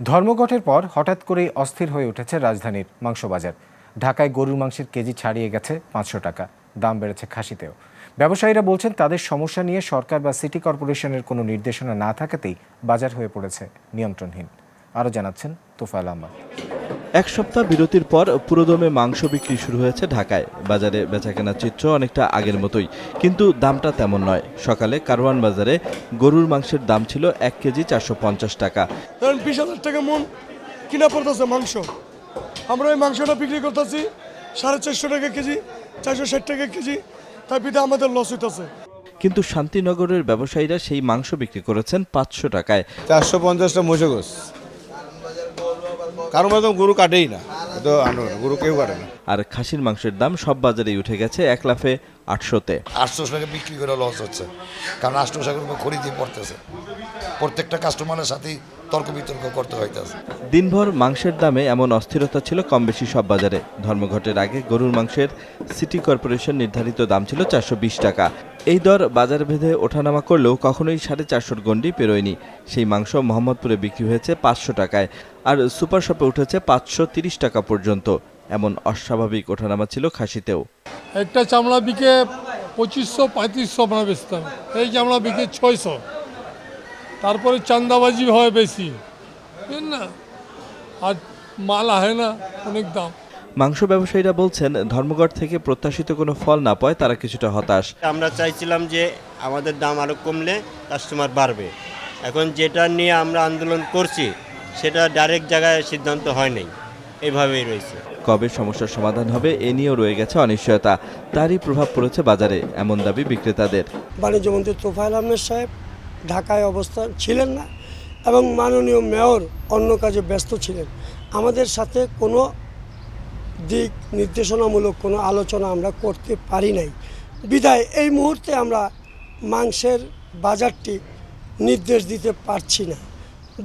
ধর্মঘটের পর হঠাৎ করেই অস্থির হয়ে উঠেছে রাজধানীর মাংস বাজার ঢাকায় গরুর মাংসের কেজি ছাড়িয়ে গেছে পাঁচশো টাকা, দাম বেড়েছে খাসিতেও। ব্যবসায়ীরা বলছেন, তাদের সমস্যা নিয়ে সরকার বা সিটি কর্পোরেশনের কোনো নির্দেশনা না থাকাতেই বাজার হয়ে পড়েছে নিয়ন্ত্রণহীন। আরও জানাচ্ছেন তোফায়ল আহমদ। এক সপ্তাহ বিরতির পর পুরোদমে মাংস বিক্রি শুরু হয়েছে ঢাকায়। বাজারে বেচাকেনার চিত্র অনেকটা আগের মতোই কিন্তু দামটা তেমন নয়। সকালে কারওয়ান বাজারে গরুর মাংসের দাম ছিল এক কেজি চারশো পঞ্চাশ টাকা। ধরেন বিশ হাজার টাকা মন কিনা পড়তেছে মাংস। আমরা ওই মাংসটা বিক্রি করতেছি সাড়ে চারশো টাকা কেজি চারশো ষাট টাকা কেজি তাই বিধা আমাদের লস হইতেছে। কিন্তু শান্তিনগরের ব্যবসায়ীরা সেই মাংস বিক্রি করেছেন পাঁচশো টাকায়। চারশো পঞ্চাশটা মহিষা গোস কারও মতো গরু কাটেই না। তো গরু কেউ কাটে না। আর খাসির মাংসের দাম সব বাজারেই উঠে গেছে এক লাফে আটশোতে। আটশো টাকা বিক্রি করে লস হচ্ছে। কারণ আটশো টাকার উপর খরিদই পড়তেছে। প্রত্যেকটা কাস্টমারের সাথেই তর্ক বিতর্ক করতে হইতেছে। দিনভর মাংসের দামে এমন অস্থিরতা ছিল কম বেশি সব বাজারে। ধর্মঘটের আগে গরুর মাংসের সিটি কর্পোরেশন নির্ধারিত দাম ছিল চারশো বিশ টাকা। এই দর বাজার ভেদে ওঠানামা করলেও কখনোই সাড়ে চারশোর গণ্ডি পেরোয়নি। সেই মাংস মোহাম্মদপুরে বিক্রি হয়েছে পাঁচশো টাকায় আর সুপার শপে উঠেছে পাঁচশো তিরিশ টাকা পর্যন্ত। এমন অস্বাভাবিক ওঠানামা ছিল খাসিতেও। একটা চামড়া বিকে পঁচিশশো, পঁয়ত্রিশশো আমরা বেচতাম। এই চামড়া বিকে ছয়শো। তারপরে চান্দাবাজি হয় বেশি। না? আর মাল আহে না, অনেক দাম। মাংস ব্যবসায়ীরা বলছেন ধর্মঘট থেকে প্রত্যাশিত কোনো ফল না পায় তারা কিছুটা হতাশ। আমরা চাইছিলাম যে আমাদের দাম আরও কমলে কাস্টমার বাড়বে। এখন যেটা নিয়ে আমরা আন্দোলন করছি সেটা ডাইরেক্ট জায়গায় সিদ্ধান্ত হয় নাই। এভাবেই রয়েছে। কবে সমস্যার সমাধান হবে এ নিয়েও রয়ে গেছে অনিশ্চয়তা। তারই প্রভাব পড়েছে বাজারে এমন দাবি বিক্রেতাদের। বাণিজ্য মন্ত্রী তোফায়েল আহমেদ সাহেব ঢাকায় অবস্থান ছিলেন না এবং মাননীয় মেয়র অন্য কাজে ব্যস্ত ছিলেন। আমাদের সাথে কোনো দিক নির্দেশনামূলক কোনো আলোচনা আমরা করতে পারি নাই। বিদায়, এই মুহূর্তে আমরা মাংসের বাজারটি নির্দেশ দিতে পারছি না।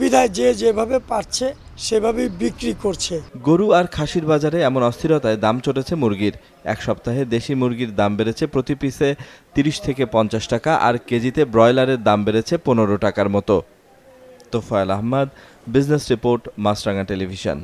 বিদায় যে যেভাবে পারছে, সেভাবেই বিক্রি করছে। গরু আর খাসির বাজারে এমন অস্থিরতায় দাম চড়েছে মুরগির। এক সপ্তাহে দেশি মুরগির দাম বেড়েছে প্রতি পিসে তিরিশ থেকে পঞ্চাশ টাকা, আর কেজিতে ব্রয়লারের দাম বেড়েছে পনেরো টাকার মতো। Tofail Ahmed, business report, Maasranga television.